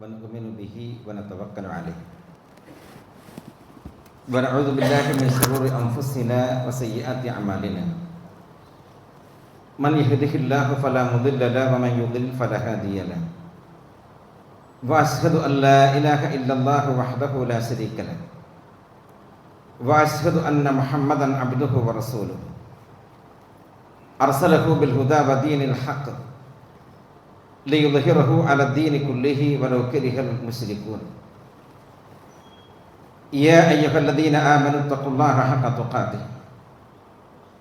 ونؤمن به ونتوكل عليه ونعوذ بالله من شرور أنفسنا وسيئات أعمالنا من يهده الله فلا مضل له ومن يضلل فلا هادي له وأشهد أن لا إله إلا الله وحده لا شريك له وأشهد أن محمدا عبده ورسوله أرسله بالهدى ودين الحق ليظهره على الدين كله ولو كره المشركون. يا أيها الذين آمنوا اتقوا الله حق تقاته.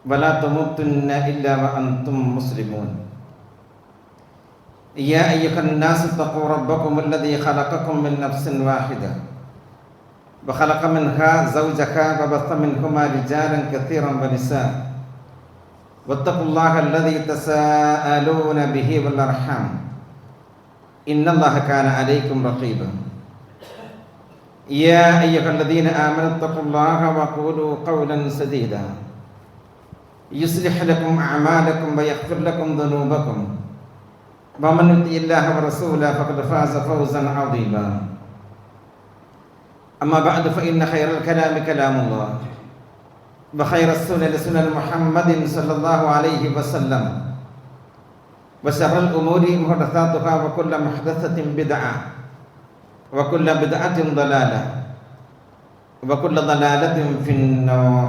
ولا تموتن إلا وأنتم مسلمون. يا أيها الناس اتقوا ربكم الذي خلقكم من نفس واحدة. وخلق منها زوجها وبث منهما رجالا كثيرا ونساء. واتقوا الله الذي تساءلون به والأرحام. إن الله كان عليكم رقيبا يا أيها الذين آمنوا اتقوا الله وقولوا قولا سديدا يصلح لكم أعمالكم ويغفر لكم ذنوبكم ومن يطع الله ورسوله فقد فاز فوزا عظيما أما بعد فإن خير الكلام كلام الله وخير السنن سنن محمد صلى الله عليه وسلم وشر الأمور محدثاتها وكل محدثة بدعة وكل بدعة ضلالة وكل ضلالة في النار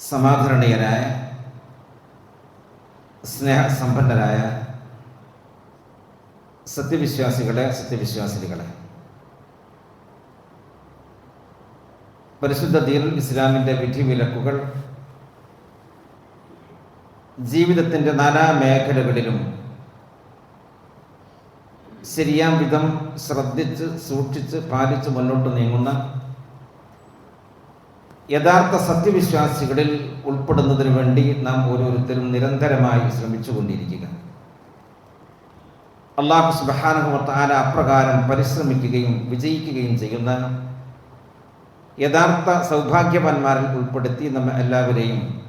സമാധരണീയരായ സ്നേഹസമ്പന്നരായ സത്യവിശ്വാസികളെ സത്യവിശ്വാസികളെ പരിശുദ്ധ ദീനുൽ ഇസ്ലാമിൻ്റെ വിധിവിലക്കുകൾ ജീവിതത്തിന്റെ നാനാ മേഖലകളിലും ശരിയാം വിധം ശ്രദ്ധിച്ച് സൂക്ഷിച്ച് പാലിച്ച് മുന്നോട്ട് നീങ്ങുന്ന യഥാർത്ഥ സത്യവിശ്വാസികളിൽ ഉൾപ്പെടുന്നതിന് വേണ്ടി നാം ഓരോരുത്തരും നിരന്തരമായി ശ്രമിച്ചുകൊണ്ടിരിക്കുക. അള്ളാഹു സുബാനുഭവത്താല അപ്രകാരം പരിശ്രമിക്കുകയും വിജയിക്കുകയും ചെയ്യുന്ന യഥാർത്ഥ സൗഭാഗ്യവാന്മാരിൽ ഉൾപ്പെടുത്തി നമ്മെ എല്ലാവരെയും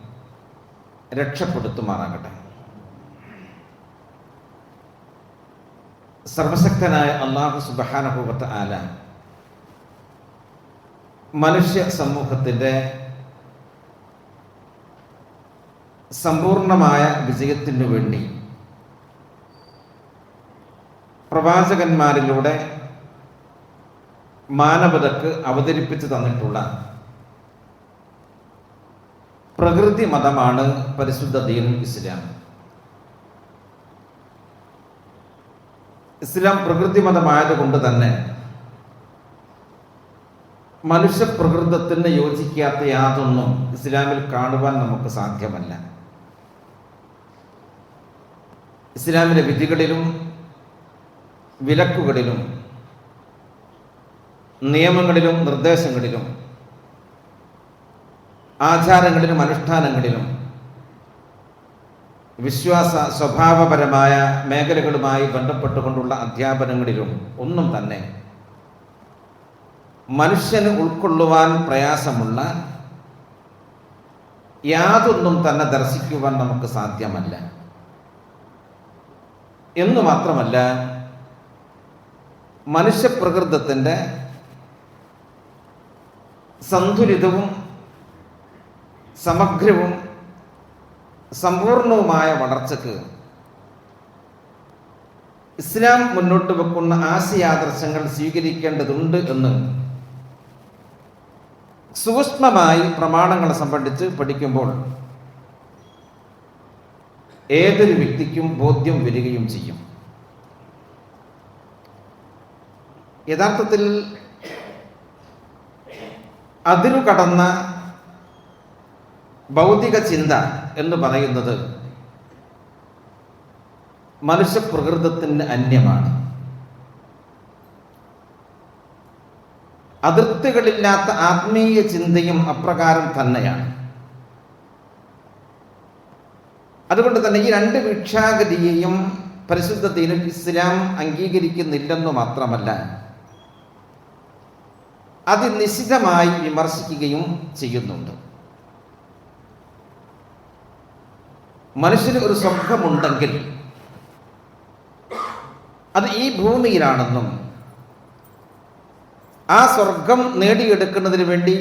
രക്ഷപ്പെടുത്തുമാറാകട്ടെ. സർവശക്തനായ അള്ളാഹു സുബാനഹുവത്ത് ആല മനുഷ്യ സമൂഹത്തിന്റെ സമ്പൂർണമായ വിജയത്തിനു വേണ്ടി പ്രവാചകന്മാരിലൂടെ മാനവതക്ക് അവതരിപ്പിച്ചു തന്നിട്ടുള്ള പ്രകൃതി മതമാണ് പരിശുദ്ധ ദീൻ ഇസ്ലാം. ഇസ്ലാം പ്രകൃതി മതമായതുകൊണ്ട് തന്നെ മനുഷ്യ പ്രകൃതത്തിന് യോജിക്കാത്ത യാതൊന്നും ഇസ്ലാമിൽ കാണുവാൻ നമുക്ക് സാധ്യമല്ല. ഇസ്ലാമിലെ വിധികളിലും വിലക്കുകളിലും നിയമങ്ങളിലും നിർദ്ദേശങ്ങളിലും ആചാരങ്ങളിലും അനുഷ്ഠാനങ്ങളിലും വിശ്വാസ സ്വഭാവപരമായ മേഖലകളുമായി ബന്ധപ്പെട്ടുകൊണ്ടുള്ള അധ്യാപനങ്ങളിലും ഒന്നും തന്നെ മനുഷ്യന് ഉൾക്കൊള്ളുവാൻ പ്രയാസമുള്ള യാതൊന്നും തന്നെ ദർശിക്കുവാൻ നമുക്ക് സാധ്യമല്ല. എന്ന് മാത്രമല്ല മനുഷ്യപ്രകൃതത്തിന്റെ സന്തുലിതവും സമഗ്രവും സമ്പൂർണവുമായ വളർച്ചക്ക് ഇസ്ലാം മുന്നോട്ട് വെക്കുന്ന ആശയാദർശങ്ങൾ സ്വീകരിക്കേണ്ടതുണ്ട് എന്ന് സൂക്ഷ്മമായി പ്രമാണങ്ങളെ സംബന്ധിച്ച് പഠിക്കുമ്പോൾ ഏതൊരു വ്യക്തിക്കും ബോധ്യം വരികയും ചെയ്യും. യഥാർത്ഥത്തിൽ അതിരു കടന്ന ഭൗതിക ചിന്ത എന്ന് പറയുന്നത് മനുഷ്യപ്രകൃതത്തിന് അന്യമാണ്. അതിർത്തികളില്ലാത്ത ആത്മീയ ചിന്തയും അപ്രകാരം തന്നെയാണ്. അതുകൊണ്ട് തന്നെ ഈ രണ്ട് വീക്ഷാഗതിയെയും പരിശുദ്ധ ദീനുൽ ഇസ്ലാം അംഗീകരിക്കുന്നില്ലെന്ന് മാത്രമല്ല അതിനിശിതമായി വിമർശിക്കുകയും ചെയ്യുന്നുണ്ട്. മനുഷ്യന് ഒരു സ്വർഗമുണ്ടെങ്കിൽ അത് ഈ ഭൂമിയിലാണെന്നും ആ സ്വർഗം നേടിയെടുക്കുന്നതിന് വേണ്ടി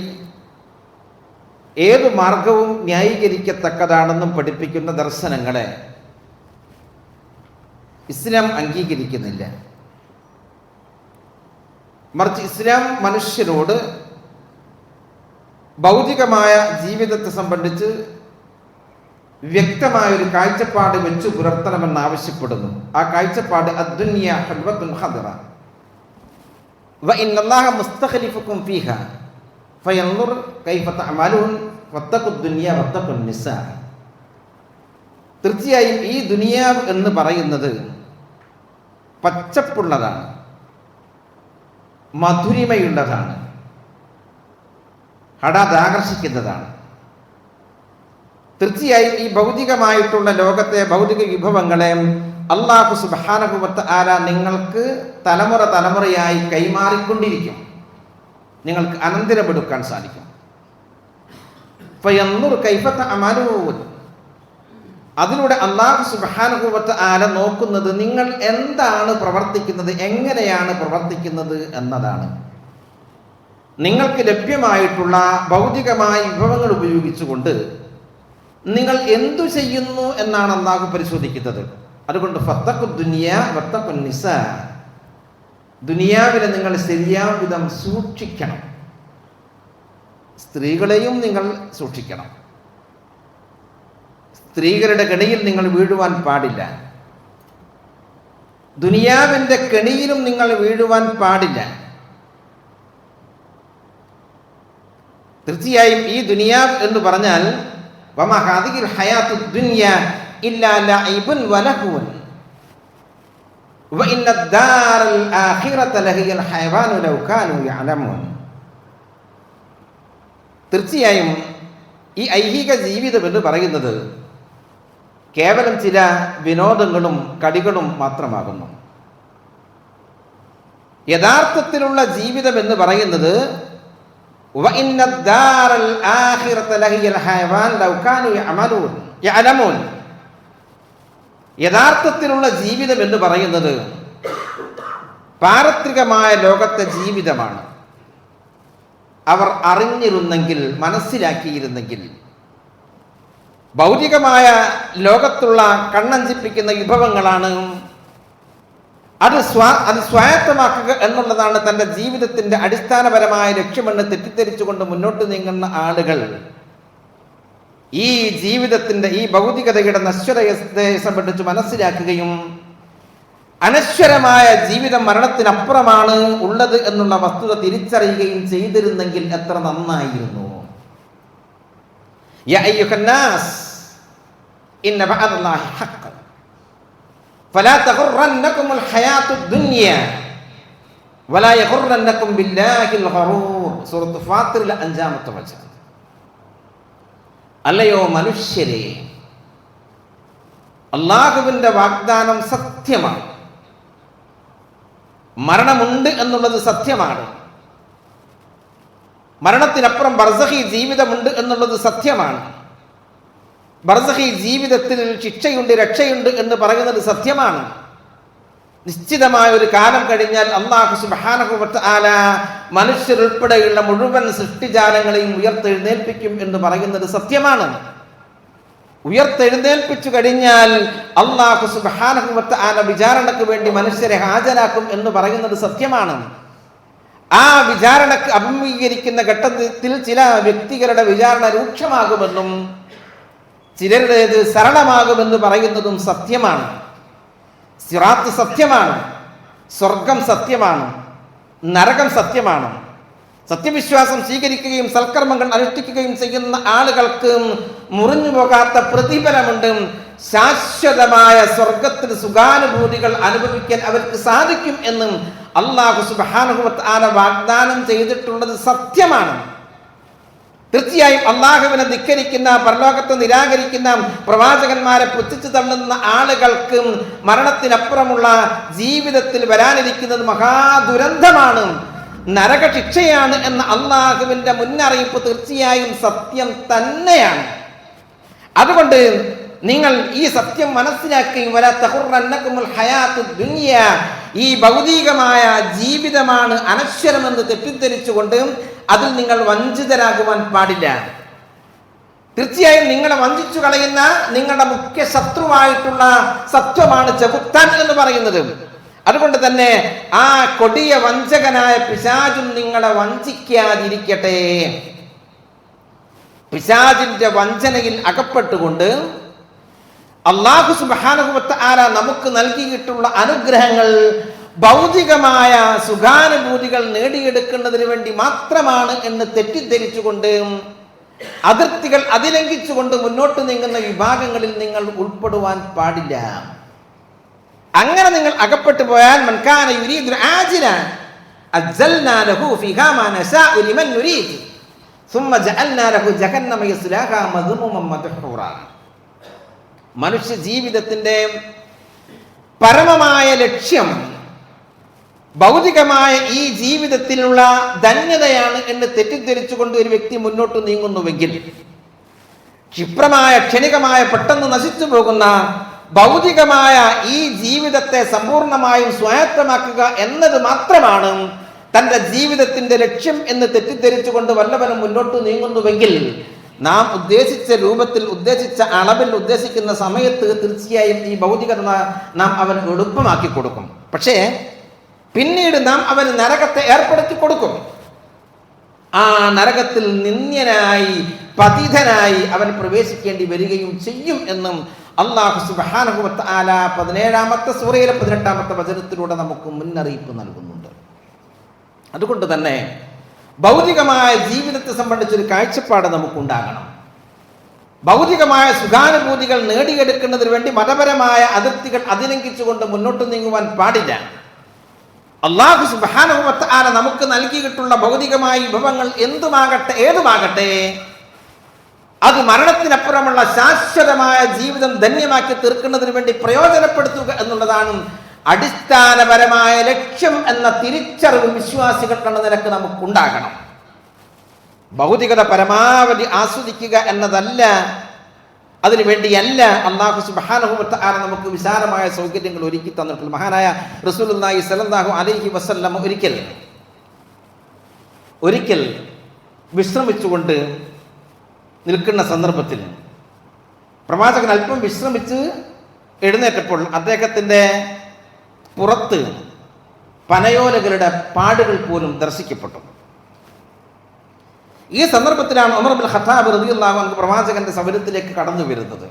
ഏത് മാർഗവും ന്യായീകരിക്കത്തക്കതാണെന്നും പഠിപ്പിക്കുന്ന ദർശനങ്ങളെ ഇസ്ലാം അംഗീകരിക്കുന്നില്ല. മറിച്ച് ഇസ്ലാം മനുഷ്യനോട് ഭൗതികമായ ജീവിതത്തെ സംബന്ധിച്ച് വ്യക്തമായ ഒരു കാഴ്ചപ്പാട് വെച്ച് പുലർത്തണമെന്ന് ആവശ്യപ്പെടുന്നു. ആ കാഴ്ചപ്പാട് അദ്ദുനിയ ഹൽവത്തുൽ വ മുസ്തഖലിഫുക്കും കൈഫ ദുനിയ നിസാ. തീർച്ചയായും ഈ ദുനിയാവ് എന്ന് പറയുന്നത് പച്ചപ്പുള്ളതാണ്. മധുരിമയുള്ളതാണ്. ഹടാത് ആകർഷിക്കുന്നതാണ്. തീർച്ചയായും ഈ ഭൗതികമായിട്ടുള്ള ലോകത്തെ ഭൗതിക വിഭവങ്ങളെ അള്ളാഹു സുബാനകുമത്ത് ആര നിങ്ങൾക്ക് തലമുറ തലമുറയായി കൈമാറിക്കൊണ്ടിരിക്കും. നിങ്ങൾക്ക് അനന്തരമെടുക്കാൻ സാധിക്കും. കൈഫത്ത് അമലൂൻ അതിലൂടെ അള്ളാഹു സുബാനുഭവത്ത് ആല നോക്കുന്നത് നിങ്ങൾ എന്താണ് പ്രവർത്തിക്കുന്നത് എങ്ങനെയാണ് പ്രവർത്തിക്കുന്നത് എന്നതാണ്. നിങ്ങൾക്ക് ലഭ്യമായിട്ടുള്ള ഭൗതികമായ വിഭവങ്ങൾ ഉപയോഗിച്ചുകൊണ്ട് നിങ്ങൾ എന്തു ചെയ്യുന്നു എന്നാണ് അള്ളാഹു പരിശോധിക്കുന്നത്. അതുകൊണ്ട് ഫത്തക്കു ദുനിയ വത്തക്കു നിസ. ദുനിയാവിനെ നിങ്ങൾ ശരിയാം വിധം സൂക്ഷിക്കണം. സ്ത്രീകളെയും നിങ്ങൾ സൂക്ഷിക്കണം. സ്ത്രീകളുടെ കെണിയിൽ നിങ്ങൾ വീഴുവാൻ പാടില്ല. ദുനിയാവിന്റെ കെണിയിലും നിങ്ങൾ വീഴുവാൻ പാടില്ല. തീർച്ചയായും ഈ ദുനിയാവ് എന്ന് പറഞ്ഞാൽ തീർച്ചയായും ഈ ഐഹിക ജീവിതം എന്ന് പറയുന്നത് കേവലം ചില വിനോദങ്ങളും കടികളും മാത്രമാകുന്നു. യഥാർത്ഥത്തിലുള്ള ജീവിതം എന്ന് പറയുന്നത് وإن الدار الآخرة لهي الحيوان لو كانوا يعملون يعلمون യഥാർത്ഥത്തിലുള്ള ജീവിതം എന്ന് പറയുന്നത് പാരത്രികമായ ലോകത്തെ ജീവിതമാണ് അവർ അറിഞ്ഞിരുന്നെങ്കിൽ മനസ്സിലാക്കിയിരുന്നെങ്കിൽ ഭൗതികമായ ലോകത്തുള്ള കണ്ണഞ്ചിപ്പിക്കുന്ന വിഭവങ്ങളാണ് അത് സ്വാ അത് സ്വായത്തമാക്കുക എന്നുള്ളതാണ് തന്റെ ജീവിതത്തിന്റെ അടിസ്ഥാനപരമായ ലക്ഷ്യമെന്ന് തെറ്റിദ്ധരിച്ചുകൊണ്ട് മുന്നോട്ട് നീങ്ങുന്ന ആളുകൾ. ഈ ജീവിതത്തിന്റെ ഈ ഭൗതികതയുടെ നശ്വരയെ സംബന്ധിച്ച് മനസ്സിലാക്കുകയും അനശ്വരമായ ജീവിതം മരണത്തിനപ്പുറമാണ് ഉള്ളത് എന്നുള്ള വസ്തുത തിരിച്ചറിയുകയും ചെയ്തിരുന്നെങ്കിൽ എത്ര നന്നായിരുന്നു. ഇന്ന ഹഖ്. فلا تغرنكم الحياة الدنيا ولا يغرنكم بالله الغرور سورة فاطر അഞ്ചാമത്തെ വചനം അല്ലയോ മനുഷ്യരെ അള്ളാഹുവിൻ്റെ വാഗ്ദാനം സത്യമാണ് മരണമുണ്ട് എന്നുള്ളത് സത്യമാണ് മരണത്തിനപ്പുറം ബർസഹി ജീവിതമുണ്ട് എന്നുള്ളത് സത്യമാണ് ബർസഹി ജീവിതത്തിൽ ശിക്ഷയുണ്ട് രക്ഷയുണ്ട് എന്ന് പറയുന്നത് സത്യമാണ്. നിശ്ചിതമായ ഒരു കാലം കഴിഞ്ഞാൽ അള്ളാഹു സുബാനഹുബത്ത് ആല മനുഷ്യരുൾപ്പെടെയുള്ള മുഴുവൻ സൃഷ്ടിജാലങ്ങളെയും ഉയർത്തെഴുന്നേൽപ്പിക്കും എന്ന് പറയുന്നത് സത്യമാണ്. ഉയർത്തെഴുന്നേൽപ്പിച്ചു കഴിഞ്ഞാൽ അള്ളാഹു സുബാനഹുബത്ത് ആല വിചാരണക്ക് വേണ്ടി മനുഷ്യരെ ഹാജരാക്കും എന്ന് പറയുന്നത് സത്യമാണ്. ആ വിചാരണക്ക് അഭിമുഖീകരിക്കുന്ന ഘട്ടത്തിൽ ചില വ്യക്തികളുടെ വിചാരണ രൂക്ഷമാകുമെന്നും ചിലരുടേത് സരളമാകുമെന്ന് പറയുന്നതും സത്യമാണ്. സിറാത്ത് സത്യമാണ്. സ്വർഗം സത്യമാണ്. നരകം സത്യമാണ്. സത്യവിശ്വാസം സ്വീകരിക്കുകയും സൽക്കർമ്മങ്ങൾ അനുഷ്ഠിക്കുകയും ചെയ്യുന്ന ആളുകൾക്ക് മുറിഞ്ഞു പോകാത്ത പ്രതിഫലമുണ്ട്. ശാശ്വതമായ സ്വർഗത്തിൽ സുഖാനുഭൂതികൾ അനുഭവിക്കാൻ അവർക്ക് സാധിക്കും എന്നും അള്ളാഹു സുബാനുഭവത്ത് ആന വാഗ്ദാനം ചെയ്തിട്ടുള്ളത് സത്യമാണ്. തീർച്ചയായും അള്ളാഹുവിനെ ധിക്കരിക്കുന്ന പരലോകത്തെ നിരാകരിക്കുന്ന പ്രവാചകന്മാരെ പുച്ഛിച്ചു തള്ളുന്ന ആളുകൾക്കും മരണത്തിനപ്പുറമുള്ള ജീവിതത്തിൽ വരാനിരിക്കുന്നത് മഹാദുരന്തമാണ്. നരക ശിക്ഷയാണ് എന്ന അള്ളാഹുവിന്റെ മുന്നറിയിപ്പ് തീർച്ചയായും സത്യം തന്നെയാണ്. അതുകൊണ്ട് നിങ്ങൾ ഈ സത്യം ദുനിയ ഈ ഭൗതികമായ ജീവിതമാണ് അനശ്വരമെന്ന് തെറ്റിദ്ധരിച്ചുകൊണ്ട് അതിൽ നിങ്ങൾ വഞ്ചിതരാകുവാൻ പാടില്ല. തീർച്ചയായും നിങ്ങളെ വഞ്ചിച്ചു കളയുന്ന നിങ്ങളുടെ മുഖ്യ ശത്രുവായിട്ടുള്ള സത്വമാണ് ചെകുത്താൻ എന്ന് പറയുന്നത്. അതുകൊണ്ട് തന്നെ ആ കൊടിയ വഞ്ചകനായ പിശാചും നിങ്ങളെ വഞ്ചിക്കാതിരിക്കട്ടെ. പിശാചിന്റെ വഞ്ചനയിൽ അകപ്പെട്ടുകൊണ്ട് അള്ളാഹു സുബാനുഭവത്ത് ആര നമുക്ക് നൽകിയിട്ടുള്ള അനുഗ്രഹങ്ങൾ ഭൗതികമായ സുഖാനുഭൂതികൾ നേടിയെടുക്കുന്നതിന് വേണ്ടി മാത്രമാണ് എന്ന് തെറ്റിദ്ധരിച്ചുകൊണ്ട് അതിർത്തികൾ അതിലംഘിച്ചുകൊണ്ട് മുന്നോട്ട് നീങ്ങുന്ന വിഭാഗങ്ങളിൽ നിങ്ങൾ ഉൾപ്പെടുവാൻ പാടില്ല അങ്ങനെ നിങ്ങൾ അകപ്പെട്ടു പോയാൽ മൻകാന യുരീദുൽ ആജില അജ്ജൽനാ ലഹു ഫിഹാ മാ നശാഉ ലിമൻ നുരീദ് ثم جعلنا له جهنم يصلاها مذموما مدحورا മനുഷ്യ ജീവിതത്തിന്റെ പരമമായ ലക്ഷ്യം ഭൗതികമായ ഈ ജീവിതത്തിലുള്ള ധന്യതയാണ് എന്ന് തെറ്റിദ്ധരിച്ചുകൊണ്ട് ഒരു വ്യക്തി മുന്നോട്ട് നീങ്ങുന്നുവെങ്കിൽ ക്ഷിപ്രമായ ക്ഷണികമായ പെട്ടെന്ന് നശിച്ചു പോകുന്ന ഭൗതികമായ ഈ ജീവിതത്തെ സമ്പൂർണമായും സ്വായത്തമാക്കുക എന്നത് മാത്രമാണ് തന്റെ ജീവിതത്തിന്റെ ലക്ഷ്യം എന്ന് തെറ്റിദ്ധരിച്ചുകൊണ്ട് വല്ലവനും മുന്നോട്ട് നീങ്ങുന്നുവെങ്കിൽ നാം ഉദ്ദേശിച്ച രൂപത്തിൽ ഉദ്ദേശിച്ച അളവിൽ ഉദ്ദേശിക്കുന്ന സമയത്ത് തീർച്ചയായും ഈ ഭൗതികത നാം അവന് എളുപ്പമാക്കി കൊടുക്കും. പക്ഷേ പിന്നീട് നാം അവന് നരകത്തെ ഏർപ്പെടുത്തി കൊടുക്കും. ആ നരകത്തിൽ നിന്ദ്യനായി പതിതനായി അവൻ പ്രവേശിക്കേണ്ടി വരികയും ചെയ്യും എന്നും അള്ളാഹു സുബാനഹുവത്ത് ആല പതിനേഴാമത്തെ സൂറയിലെ പതിനെട്ടാമത്തെ വചനത്തിലൂടെ നമുക്ക് മുന്നറിയിപ്പ് നൽകുന്നുണ്ട്. അതുകൊണ്ട് തന്നെ ഭൗതികമായ ജീവിതത്തെ സംബന്ധിച്ചൊരു കാഴ്ചപ്പാട് നമുക്കുണ്ടാകണം. ഭൗതികമായ സുഖാനുഭൂതികൾ നേടിയെടുക്കുന്നതിന് വേണ്ടി മതപരമായ അതിർത്തികൾ അതിലംഘിച്ചുകൊണ്ട് മുന്നോട്ട് നീങ്ങുവാൻ പാടില്ല. അള്ളാഹു സുബാനുഭവത്ത് ആന നമുക്ക് നൽകിയിട്ടുള്ള ഭൗതികമായ വിഭവങ്ങൾ എന്തുമാകട്ടെ ഏതുമാകട്ടെ അത് മരണത്തിനപ്പുറമുള്ള ശാശ്വതമായ ജീവിതം ധന്യമാക്കി തീർക്കുന്നതിന് വേണ്ടി പ്രയോജനപ്പെടുത്തുക എന്നുള്ളതാണ് അടിസ്ഥാനപരമായ ലക്ഷ്യം എന്ന തിരിച്ചറിവ് വിശ്വാസികളുടെ നിലയ്ക്ക് നമുക്കുണ്ടാകണം. ഭൗതികത പരമാവധി ആസ്വദിക്കുക എന്നതല്ല അതിനുവേണ്ടിയല്ല അള്ളാഹു സുബാനഹുമത്ത് ആര നമുക്ക് വിശാലമായ സൗകര്യങ്ങൾ ഒരുക്കി തന്നിട്ടുള്ള മഹാനായ റസൂലുല്ലാഹി സലന്താഹു അലൈഹി വസല്ലം ഒരിക്കൽ ഒരിക്കൽ വിശ്രമിച്ചുകൊണ്ട് നിൽക്കുന്ന സന്ദർഭത്തിൽ പ്രവാചകൻ അല്പം വിശ്രമിച്ച് എഴുന്നേറ്റപ്പോൾ അദ്ദേഹത്തിന്റെ പുറത്ത് പനയോലകളുടെ പാടുകൾ പോലും ദർശിക്കപ്പെട്ടു. ഈ സന്ദർഭത്തിലാണ് ഉമർ ബിൻ ഖത്താബ് റളിയല്ലാഹു അൻഹു പ്രവാചകന്റെ സമരത്തിലേക്ക് കടന്നു വരുന്നത്.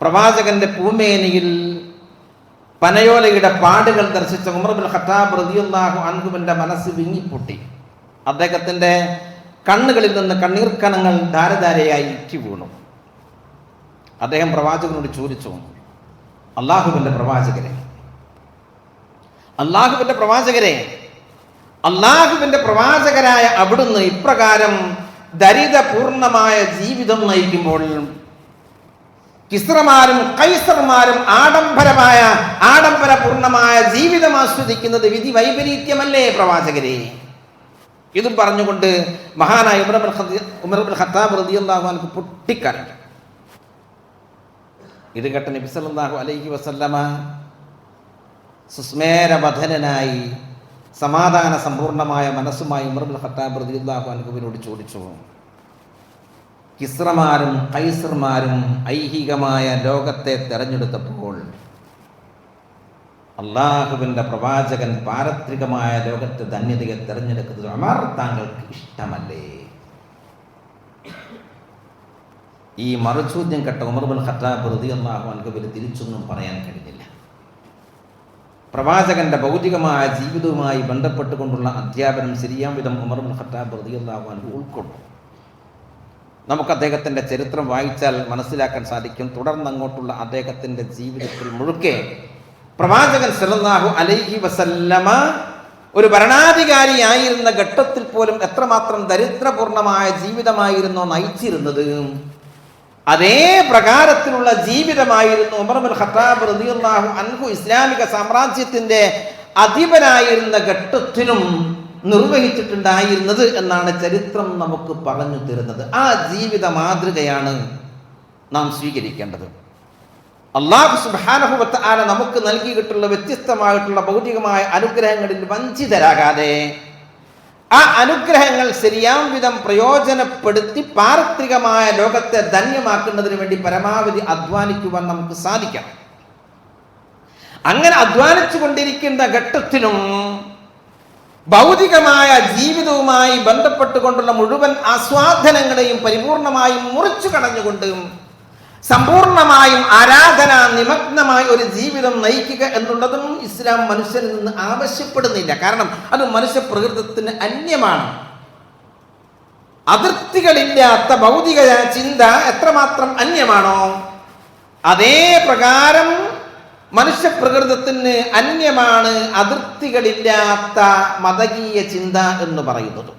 പ്രവാചകന്റെ പൂമേനിയിൽ പനയോലയുടെ പാടുകൾ ദർശിച്ച ഉമർ ബിൻ ഖത്താബ് റളിയല്ലാഹു അൻഹുവിന്റെ മനസ്സ് വിങ്ങിപ്പൊട്ടി. അദ്ദേഹത്തിന്റെ കണ്ണുകളിൽ നിന്ന് കണ്ണീർക്കണങ്ങൾ ധാരധാരയായി ഇറ്റി വീണു. അദ്ദേഹം പ്രവാചകനോട് ചോദിച്ചു അള്ളാഹുവിന്റെ പ്രവാചകരെ. അള്ളാഹുവിന്റെ പ്രവാചകരെ. അള്ളാഹുവിന്റെ പ്രവാചകരായ അവിടുന്ന് ഇപ്രകാരം ദരിദ്രപൂർണമായ ജീവിതം നയിക്കുമ്പോൾ കിസ്രമാരും കൈസർമാരും ആഡംബരമായ ആഡംബരപൂർണമായ ജീവിതം ആസ്വദിക്കുന്നത് വിധി വൈപരീത്യമല്ലേ പ്രവാചകരെ? ഇതും പറഞ്ഞുകൊണ്ട് മഹാനായ ഉമർ ഉമർ ഖത്താബ് റളിയല്ലാഹു അൻഹു പൊട്ടിക്കരഞ്ഞു. ഇത് കേട്ട നബി സല്ലല്ലാഹു അലൈഹി വസല്ലമ സുസ്മേരവധനായി സമാധാന സമ്പൂർണമായ മനസ്സുമായി ഉമർബുൽ ഖത്താബ് റളിയല്ലാഹു അൻഹുവിനോട് ചോദിച്ചു. കിസ്രമാരും കൈസർമാരും ഐഹികമായ ലോകത്തെ തെരഞ്ഞെടുത്തപ്പോൾ അള്ളാഹുവിന്റെ പ്രവാചകൻ പാരത്രികമായ ലോകത്തെ ധന്യതയെ തിരഞ്ഞെടുക്കുന്നത് അമർ താങ്കൾക്ക് ഇഷ്ടമല്ലേ? ഈ മറുചോദ്യം കെട്ട ഉമർ ബിൻ ഖത്താബ് റളിയല്ലാഹു അൻഹുവിന് തിരിച്ചൊന്നും പറയാൻ കഴിഞ്ഞില്ല. പ്രവാചകന്റെ ഭൗതികമായ ജീവിതവുമായി ബന്ധപ്പെട്ടുകൊണ്ടുള്ള അധ്യാപനം ശരിയാം വിധം ഉമർ ബിൻ ഖത്താബ് റളിയല്ലാഹു അൻഹു ഉൾക്കൊണ്ടു. നമുക്ക് അദ്ദേഹത്തിന്റെ ചരിത്രം വായിച്ചാൽ മനസ്സിലാക്കാൻ സാധിക്കും. തുടർന്ന് അങ്ങോട്ടുള്ള അദ്ദേഹത്തിന്റെ ജീവിതത്തിൽ മുഴുക്കെ പ്രവാചകൻ സല്ലല്ലാഹു അലൈഹി വസല്ലമ ഒരു ഭരണാധികാരിയായിരുന്ന ഘട്ടത്തിൽ പോലും എത്രമാത്രം ദരിദ്രപൂർണമായ ജീവിതമായിരുന്നോ നയിച്ചിരുന്നത്. അതേ പ്രകാരത്തിലുള്ള ജീവിതമായിരുന്നു ഉമർബുൽ ഖത്താബ് റളിയല്ലാഹു അൻഹു ഇസ്ലാമിക സാമ്രാജ്യത്തിന്റെ അധിപനായിരുന്ന ഘട്ടത്തിനും നിർവഹിച്ചിട്ടുണ്ടായിരുന്നത് എന്നാണ് ചരിത്രം നമുക്ക് പറഞ്ഞു തരുന്നത്. ആ ജീവിത മാതൃകയാണ് നാം സ്വീകരിക്കേണ്ടത്. അള്ളാഹു സുബാനഹുബത്ത് ആന നമുക്ക് നൽകിയിട്ടുള്ള വ്യത്യസ്തമായിട്ടുള്ള ഭൗതികമായ അനുഗ്രഹങ്ങളിൽ വഞ്ചിതരാകാതെ ആ അനുഗ്രഹങ്ങൾ ശരിയാം വിധം പ്രയോജനപ്പെടുത്തി പാർത്തികമായ ലോകത്തെ ധന്യമാക്കുന്നതിന് വേണ്ടി പരമാവധി അധ്വാനിക്കുവാൻ നമുക്ക് സാധിക്കണം അങ്ങനെ അധ്വാനിച്ചു കൊണ്ടിരിക്കുന്ന ഘട്ടത്തിലും ഭൗതികമായ ജീവിതവുമായി ബന്ധപ്പെട്ടുകൊണ്ടുള്ള മുഴുവൻ ആസ്വാദനങ്ങളെയും പരിപൂർണമായും മുറിച്ചു കളഞ്ഞുകൊണ്ട് സമ്പൂർണമായും ആരാധന നിമഗ്നമായ ഒരു ജീവിതം നയിക്കുക എന്നുള്ളതും ഇസ്ലാം മനുഷ്യരിൽ നിന്ന് ആവശ്യപ്പെടുന്നില്ല. കാരണം അത് മനുഷ്യ പ്രകൃതത്തിന് അന്യമാണ്. അതിർത്തികളില്ലാത്ത ഭൗതിക ചിന്ത എത്രമാത്രം അന്യമാണോ അതേ പ്രകാരം മനുഷ്യ പ്രകൃതത്തിന് അന്യമാണ് അതിർത്തികളില്ലാത്ത മതകീയ ചിന്ത എന്ന് പറയുന്നത്.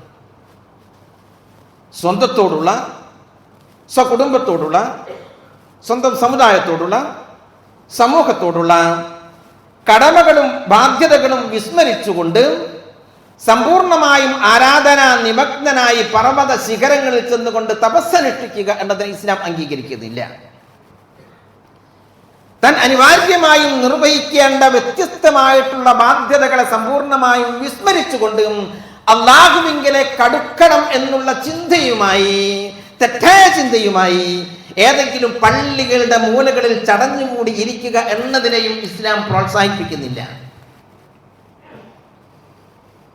സ്വന്തത്തോടുള്ള സ്വകുടുംബത്തോടുള്ള സ്വന്തം സമുദായത്തോടുള്ള സമൂഹത്തോടുള്ള കടമകളും ബാധ്യതകളും വിസ്മരിച്ചുകൊണ്ട് സമ്പൂർണമായും ആരാധന നിമഗ്നനായി പർവത ശിഖരങ്ങളിൽ ചെന്നുകൊണ്ട് തപസ്സനുഷ്ഠിക്കുക എന്നതിനെ ഇസ്ലാം അംഗീകരിക്കുന്നില്ല. തൻ അനിവാര്യമായും നിർവഹിക്കേണ്ട വ്യത്യസ്തമായിട്ടുള്ള ബാധ്യതകളെ സമ്പൂർണമായും വിസ്മരിച്ചുകൊണ്ട് അള്ളാഹുവിങ്കിലെ കടുക്കണം എന്നുള്ള ചിന്തയുമായി തെറ്റായ ചിന്തയുമായി ഏതെങ്കിലും പള്ളികളുടെ മൂലകളിൽ ചടഞ്ഞുകൂടി ഇരിക്കുക എന്നതിനെയും ഇസ്ലാം പ്രോത്സാഹിപ്പിക്കുന്നില്ല.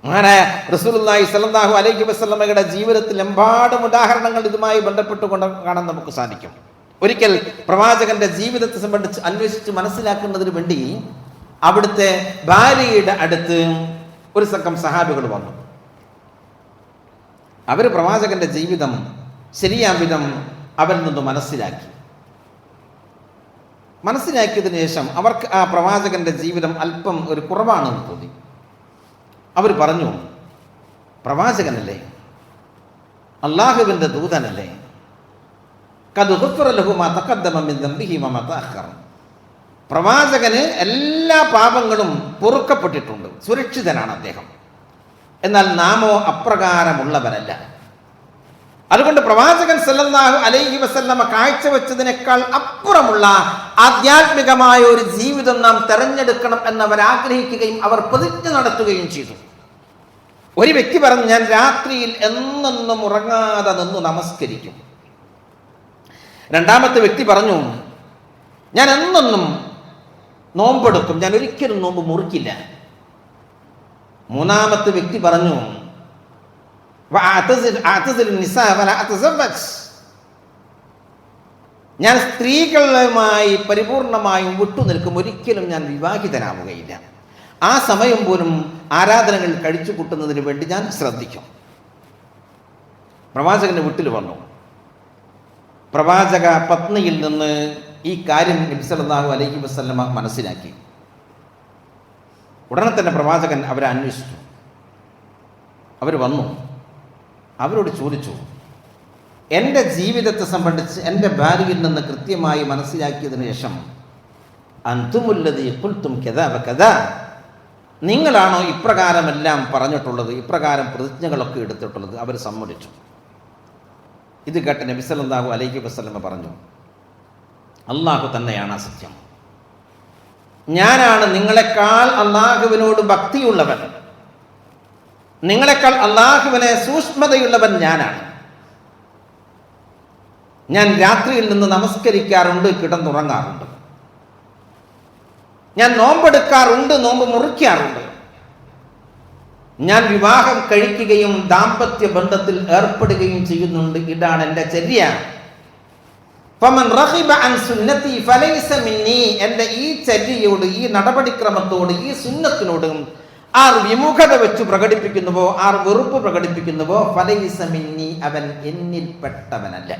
അങ്ങനെ റസൂലുള്ളാഹി സ്വല്ലല്ലാഹു അലൈഹി വസ്ലമയുടെ ജീവിതത്തിൽ എമ്പാടും ഉദാഹരണങ്ങൾ ഇതുമായി ബന്ധപ്പെട്ടുകൊണ്ട് കാണാൻ നമുക്ക് സാധിക്കും. ഒരിക്കൽ പ്രവാചകന്റെ ജീവിതത്തെ സംബന്ധിച്ച് അന്വേഷിച്ച് മനസ്സിലാക്കുന്നതിന് വേണ്ടി അവിടുത്തെ ഭാര്യയുടെ അടുത്ത് ഒരു സംഘം സഹാബികൾ വന്നു. അവർ പ്രവാചകന്റെ ജീവിതം ശരിയാം വിധം അവരിൽ നിന്ന് മനസ്സിലാക്കി. മനസ്സിലാക്കിയതിനു ശേഷം അവർക്ക് ആ പ്രവാചകന്റെ ജീവിതം അല്പം ഒരു കുറവാണെന്ന് തോന്നി. അവർ പറഞ്ഞു പ്രവാചകനല്ലേ? അള്ളാഹുവിന്റെ ദൂതനല്ലേ? പ്രവാചകന് എല്ലാ പാപങ്ങളും പൊറുക്കപ്പെട്ടിട്ടുണ്ട്. സുരക്ഷിതനാണ് അദ്ദേഹം. എന്നാൽ നാമോ അപ്രകാരമുള്ളവരല്ല. അതുകൊണ്ട് പ്രവാചകൻ സല്ലല്ലാഹു അലൈഹി വസല്ലമ കാഴ്ചവെച്ചതിനേക്കാൾ അപ്പുറമുള്ള ആധ്യാത്മികമായ ഒരു ജീവിതം നാം തെരഞ്ഞെടുക്കണം എന്നവർ ആഗ്രഹിക്കുകയും അവർ പ്രതിജ്ഞ നടത്തുകയും ചെയ്തു. ഒരു വ്യക്തി പറഞ്ഞു ഞാൻ രാത്രിയിൽ എന്നെന്നും ഉറങ്ങാതെ നിന്ന് നമസ്കരിക്കും. രണ്ടാമത്തെ വ്യക്തി പറഞ്ഞു ഞാൻ എന്നെന്നും നോമ്പെടുക്കും. ഞാൻ ഒരിക്കലും നോമ്പ് മുറിക്കില്ല. മൂന്നാമത്തെ വ്യക്തി പറഞ്ഞു ഞാൻ സ്ത്രീകളുമായി പരിപൂർണമായും വിട്ടുനിൽക്കും ഒരിക്കലും ഞാൻ വിവാഹിതനാവുകയില്ല. ആ സമയം പോലും ആരാധനകൾ കഴിച്ചു കൂട്ടുന്നതിന് വേണ്ടി ഞാൻ ശ്രദ്ധിക്കും. പ്രവാചകന്റെ വീട്ടിൽ വന്നു. പ്രവാചക പത്നിയിൽ നിന്ന് ഈ കാര്യം നബിസലാഹു അലൈഹി വസ്ലമ മനസ്സിലാക്കി. ഉടനെ തന്നെ പ്രവാചകൻ അവരെ അന്വേഷിച്ചു. അവർ വന്നു. അവരോട് ചോദിച്ചു എന്റെ ജീവിതത്തെ സംബന്ധിച്ച് എന്റെ ഭാര്യയിൽ നിന്ന് കൃത്യമായി മനസ്സിലാക്കിയതിനു ശേഷം അന്തുമുല്ലതി കുൽത്തും കഥ കഥ. നിങ്ങളാണോ ഇപ്രകാരമെല്ലാം പറഞ്ഞിട്ടുള്ളത് ഇപ്രകാരം പ്രതിജ്ഞകളൊക്കെ എടുത്തിട്ടുള്ളത്? അവർ സമ്മതിച്ചു. ഇത് കേട്ട നബി സല്ലല്ലാഹു അലൈഹി വസ്ലമ പറഞ്ഞു അള്ളാഹു തന്നെയാണ് സത്യം ഞാനാണ് നിങ്ങളെക്കാൾ അള്ളാഹുവിനോട് ഭക്തിയുള്ളവൻ. നിങ്ങളെക്കാൾ അള്ളാഹുവിനെ സൂക്ഷ്മതയുള്ളവൻ ഞാനാണ്. ഞാൻ രാത്രിയിൽ നിന്ന് നമസ്കരിക്കാറുണ്ട് കിടന്നുറങ്ങാറുണ്ട്. ഞാൻ നോമ്പെടുക്കാറുണ്ട് നോമ്പ് മുറിക്കാറുണ്ട്. ഞാൻ വിവാഹം കഴിക്കുകയും ദാമ്പത്യ ബന്ധത്തിൽ ഏർപ്പെടുകയും ചെയ്യുന്നുണ്ട് ഇതാണ് എന്റെ ചര്യ. എന്റെ ഈ ചര്യയോട് ഈ നടപടിക്രമത്തോട് ഈ സുന്നത്തിനോട് ആർ വിമുഖത വെച്ച് പ്രകടിപ്പിക്കുന്നുവോ ആർ വെറുപ്പ് പ്രകടിപ്പിക്കുന്നുവോ ഫലയിസമിന്നി അവൻ എന്നിൽപ്പെട്ടവനല്ല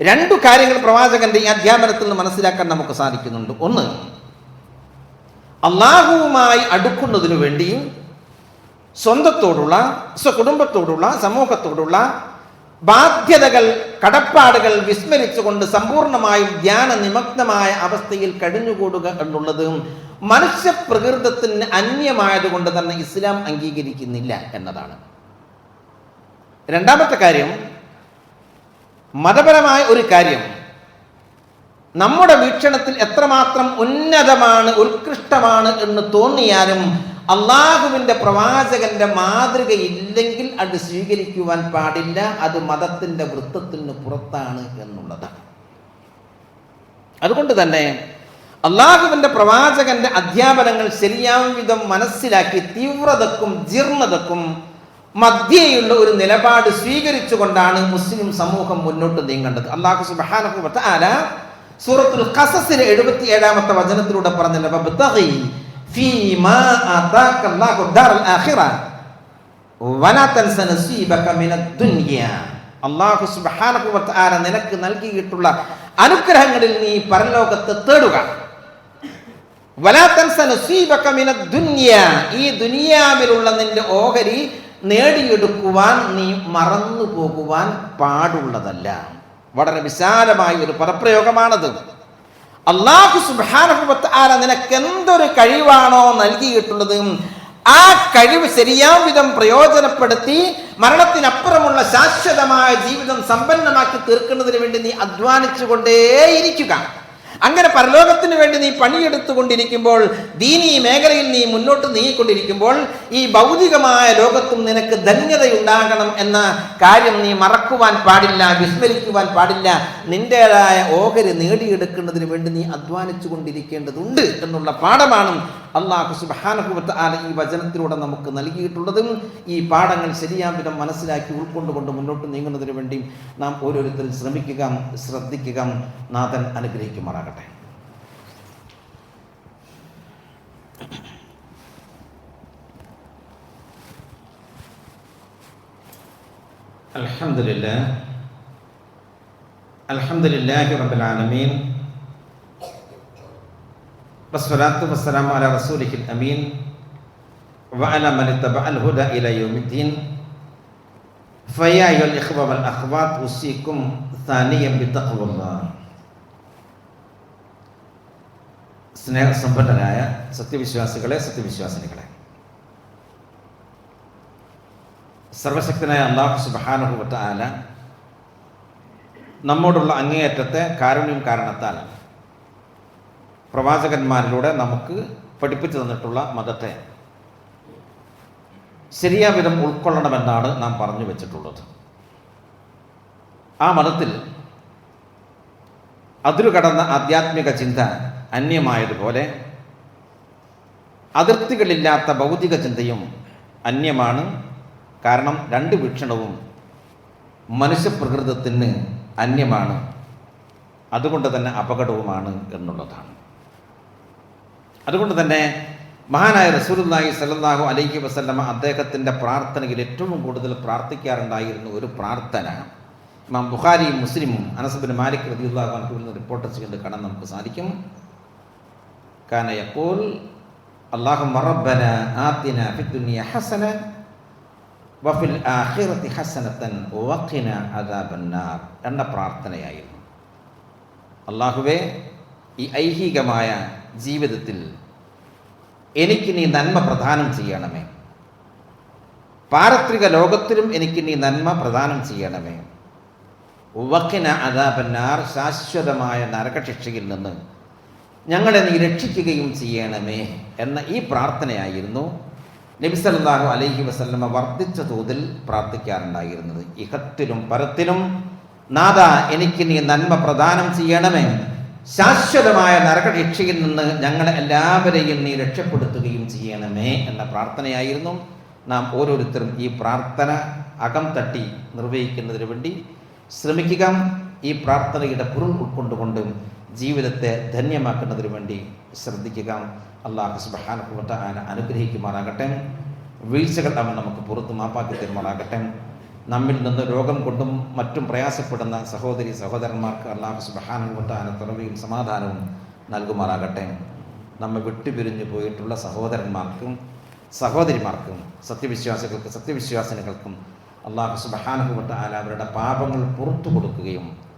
രണ്ടു കാര്യങ്ങൾ പ്രവാചകന്റെ ഈ അധ്യാപനത്തിൽ നിന്ന് മനസ്സിലാക്കാൻ നമുക്ക് സാധിക്കുന്നുണ്ട്. ഒന്ന് അള്ളാഹുവുമായി അടുക്കുന്നതിനു വേണ്ടി സ്വന്തത്തോടുള്ള സ്വകുടുംബത്തോടുള്ള സമൂഹത്തോടുള്ള ബാധ്യതകൾ കടപ്പാടുകൾ വിസ്മരിച്ചുകൊണ്ട് സമ്പൂർണമായും ധ്യാന നിമഗ്നമായ അവസ്ഥയിൽ കഴിഞ്ഞുകൂടുക എന്നുള്ളത് മനുഷ്യ പ്രകൃതത്തിന് അന്യമായതുകൊണ്ട് തന്നെ ഇസ്ലാം അംഗീകരിക്കുന്നില്ല എന്നതാണ്. രണ്ടാമത്തെ കാര്യം മതപരമായ ഒരു കാര്യം. നമ്മുടെ വീക്ഷണത്തിൽ എത്രമാത്രം ഉന്നതമാണ് ഉത്കൃഷ്ടമാണ് എന്ന് തോന്നിയാലും അള്ളാഹുവിന്റെ പ്രവാചകന്റെ മാതൃക ഇല്ലെങ്കിൽ അത് സ്വീകരിക്കുവാൻ പാടില്ല. അത് മതത്തിന്റെ വൃത്തത്തിന് പുറത്താണ് എന്നുള്ളതാണ്. അതുകൊണ്ട് തന്നെ അള്ളാഹുവിന്റെ പ്രവാചകന്റെ അധ്യാപനങ്ങൾ ശരിയാവും വിധം മനസ്സിലാക്കി തീവ്രതക്കും ജീർണതക്കും മധ്യയുള്ള ഒരു നിലപാട് സ്വീകരിച്ചുകൊണ്ടാണ് മുസ്ലിം സമൂഹം മുന്നോട്ട് നീങ്ങേണ്ടത്. അള്ളാഹു സുബ്ഹാനഹു വതആല സൂറത്തുൽ ഖസസിലെ എഴുപത്തി ഏഴാമത്തെ വചനത്തിലൂടെ പറഞ്ഞല്ലോ നിനക്ക് നൽകിയിട്ടുള്ള അനുഗ്രഹങ്ങളിൽ നീ പരലോകത്ത് തേടുക. ഈ ദുനിയാവിലുള്ള നിന്റെ ഓഹരി നേടിയെടുക്കുവാൻ നീ മറന്നു പോകുവാൻ പാടുള്ളതല്ല. വളരെ വിശാലമായ ഒരു പദപ്രയോഗമാണത്. അള്ളാഹു സുബാനുഭവത്ത് നിനക്ക് എന്തൊരു കഴിവാണോ നൽകിയിട്ടുള്ളത് ആ കഴിവ് ശരിയാം വിധം പ്രയോജനപ്പെടുത്തി മരണത്തിനപ്പുറമുള്ള ശാശ്വതമായ ജീവിതം സമ്പന്നമാക്കി തീർക്കുന്നതിന് വേണ്ടി നീ അധ്വാനിച്ചു കൊണ്ടേയിരിക്കുക അങ്ങനെ പരലോകത്തിന് വേണ്ടി നീ പണിയെടുത്തുകൊണ്ടിരിക്കുമ്പോൾ ദീനീ മേഖലയിൽ നീ മുന്നോട്ട് നീങ്ങിക്കൊണ്ടിരിക്കുമ്പോൾ ഈ ഭൗതികമായ ലോകത്തും നിനക്ക് ധന്യതയുണ്ടാകണം എന്ന കാര്യം നീ മറക്കുവാൻ പാടില്ല വിസ്മരിക്കുവാൻ പാടില്ല. നിന്റേതായ ഓഹരി നേടിയെടുക്കുന്നതിന് വേണ്ടി നീ അധ്വാനിച്ചു കൊണ്ടിരിക്കേണ്ടതുണ്ട് എന്നുള്ള പാഠമാണ് അള്ളാഹു സുബാനഹുബത്ത് ആല ഈ വചനത്തിലൂടെ നമുക്ക് നൽകിയിട്ടുള്ളതും. ഈ പാഠങ്ങൾ ശരിയാം വിധം മനസ്സിലാക്കി ഉൾക്കൊണ്ടുകൊണ്ട് മുന്നോട്ട് നീങ്ങുന്നതിന് വേണ്ടി നാം ഓരോരുത്തരും ശ്രമിക്കുക ശ്രദ്ധിക്കുക. നാഥൻ അനുഗ്രഹിക്കുമാറാകട്ടെ. الحمد لله الحمد لله رب العالمين والصلاة والسلام على رسوله الأمين وعلى من اتبع الهدى إلى يوم الدين فيا أيها الإخوة والأخوات أوصيكم ثانيا بتقوى الله സ്നേഹസമ്പന്നരായ സത്യവിശ്വാസികളെ സത്യവിശ്വാസിനികളെ സർവശക്തനായ അള്ളാഹു സുബാനുഭവത്ത ആല നമ്മോടുള്ള അങ്ങേയറ്റത്തെ കാരുണ്യം കാരണത്താൽ പ്രവാചകന്മാരിലൂടെ നമുക്ക് പഠിപ്പിച്ചു തന്നിട്ടുള്ള മതത്തെ ശരിയായ വിധം ഉൾക്കൊള്ളണമെന്നാണ് നാം പറഞ്ഞു വെച്ചിട്ടുള്ളത്. ആ മതത്തിൽ അതിരുകടന്ന ആധ്യാത്മിക ചിന്ത അന്യമായതുപോലെ അതിർത്തികളില്ലാത്ത ഭൗതിക ചിന്തയും അന്യമാണ്. കാരണം രണ്ട് വീക്ഷണവും മനുഷ്യപ്രകൃതത്തിന് അന്യമാണ്. അതുകൊണ്ട് തന്നെ അപകടവുമാണ് എന്നുള്ളതാണ്. അതുകൊണ്ട് തന്നെ മഹാനായ റസൂലുല്ലാഹി സല്ലാഹു അലൈഹി വസല്ലമ അദ്ദേഹത്തിന്റെ പ്രാർത്ഥനയിൽ ഏറ്റവും കൂടുതൽ പ്രാർത്ഥിക്കാറുണ്ടായിരുന്ന ഒരു പ്രാർത്ഥന ഇമാം ബുഖാരിയും മുസ്ലിമും അനസബിൻ മാലിക് നിന്ന് റിപ്പോർട്ട് ചെയ്ത് കാണാൻ നമുക്ക് സാധിക്കും. കാന യഖൂൽ അല്ലാഹുമ്മ മറബന ആത്തിന ഫിദ് ദുനിയ ഹസന വഫിൽ ആഖിറത്തി ഹസനത്തൻ വഖിന അദാബന്നാർ എന്ന പ്രാർത്ഥനയായിരുന്നു. അള്ളാഹുവേ ഈ ഐഹികമായ ജീവിതത്തിൽ എനിക്ക് നീ നന്മ പ്രദാനം ചെയ്യണമേ. പാരത്രിക ലോകത്തിലും എനിക്ക് നീ നന്മ പ്രദാനം ചെയ്യണമേ. വഖിന അദാബന്നാർ ശാശ്വതമായ നരകശിക്ഷയിൽ നിന്ന് ഞങ്ങളെ നീ രക്ഷിക്കുകയും ചെയ്യണമേ എന്ന ഈ പ്രാർത്ഥനയായിരുന്നു നബി സല്ലല്ലാഹു അലൈഹി വസല്ലമ വർദ്ധിച്ച തോതിൽ പ്രാർത്ഥിക്കാറുണ്ടായിരുന്നത് ഇഹത്തിലും പരത്തിലും നാഥ എനിക്ക് നീ നന്മ പ്രദാനം ചെയ്യണമേ. ശാശ്വതമായ നരകരക്ഷയിൽ നിന്ന് ഞങ്ങളെ എല്ലാവരെയും നീ രക്ഷപ്പെടുത്തുകയും ചെയ്യണമേ എന്ന പ്രാർത്ഥനയായിരുന്നു. നാം ഓരോരുത്തരും ഈ പ്രാർത്ഥന അകം തട്ടി നിർവഹിക്കുന്നതിന് വേണ്ടി ശ്രമിക്കുക. ഈ പ്രാർത്ഥനയുടെ പൊരുൾ ഉൾക്കൊണ്ടുകൊണ്ട് ജീവിതത്തെ ധന്യമാക്കുന്നതിന് വേണ്ടി ശ്രദ്ധിക്കുക. അള്ളാഹു സുബാനുഭവത്ത ആന അനുഗ്രഹിക്കുമാറാകട്ടെ. വീഴ്ചകൾ അവൻ നമുക്ക് പുറത്ത് മാപ്പാക്കി തരുമാറാകട്ടെ. നമ്മിൽ നിന്ന് രോഗം കൊണ്ടും മറ്റും പ്രയാസപ്പെടുന്ന സഹോദരി സഹോദരന്മാർക്ക് അള്ളാഹു സുബഹാനുഭവത്ത ആന തുറവിയും സമാധാനവും നൽകുമാറാകട്ടെ. നമ്മെ വിട്ടുപിരിഞ്ഞു പോയിട്ടുള്ള സഹോദരന്മാർക്കും സഹോദരിമാർക്കും സത്യവിശ്വാസികൾക്ക് സത്യവിശ്വാസിനികൾക്കും അള്ളാഹു സുബഹാനുഭവത്ത ആന അവരുടെ പാപങ്ങൾ പുറത്തു കൊടുക്കുകയും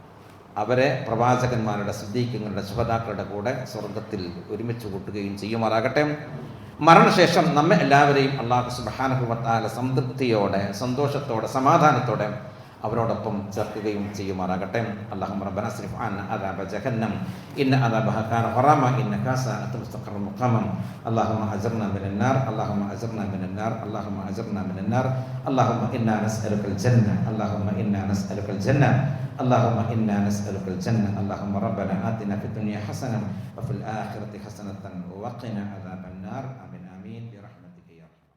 അവരെ പ്രവാചകന്മാരുടെ സിദ്ധീക്കങ്ങളുടെ ശുഭതാക്കളുടെ കൂടെ സ്വർഗത്തിൽ ഒരുമിച്ച് കൂട്ടുകയും ചെയ്യുമാറാകട്ടെ. മരണശേഷം നമ്മെ എല്ലാവരെയും അള്ളാഹു സുബാനഹുബത്താല സംതൃപ്തിയോടെ സന്തോഷത്തോടെ സമാധാനത്തോടെ അവരോടൊപ്പം ചേർക്കുകയും ചെയ്യുമാറാകട്ടെ അള്ളാഹു റബ്ബന അസ്രിഫ് അന്ന അദാബ ജഹന്നം ഇന്ന അദാബഹ കാന ഹറാമ ഇന്ന കാസ മുസ്തഖർ മുഖാമം اللهم أجرنا من النار اللهم أجرنا من النار اللهم أجرنا من النار اللهم إنا نسألك الجنة اللهم إنا نسألك الجنة اللهم إنا نسألك الجنة اللهم ربنا آتنا في الدنيا حسنة وفي الآخرة حسنة وقنا عذاب النار آمين آمين برحمتك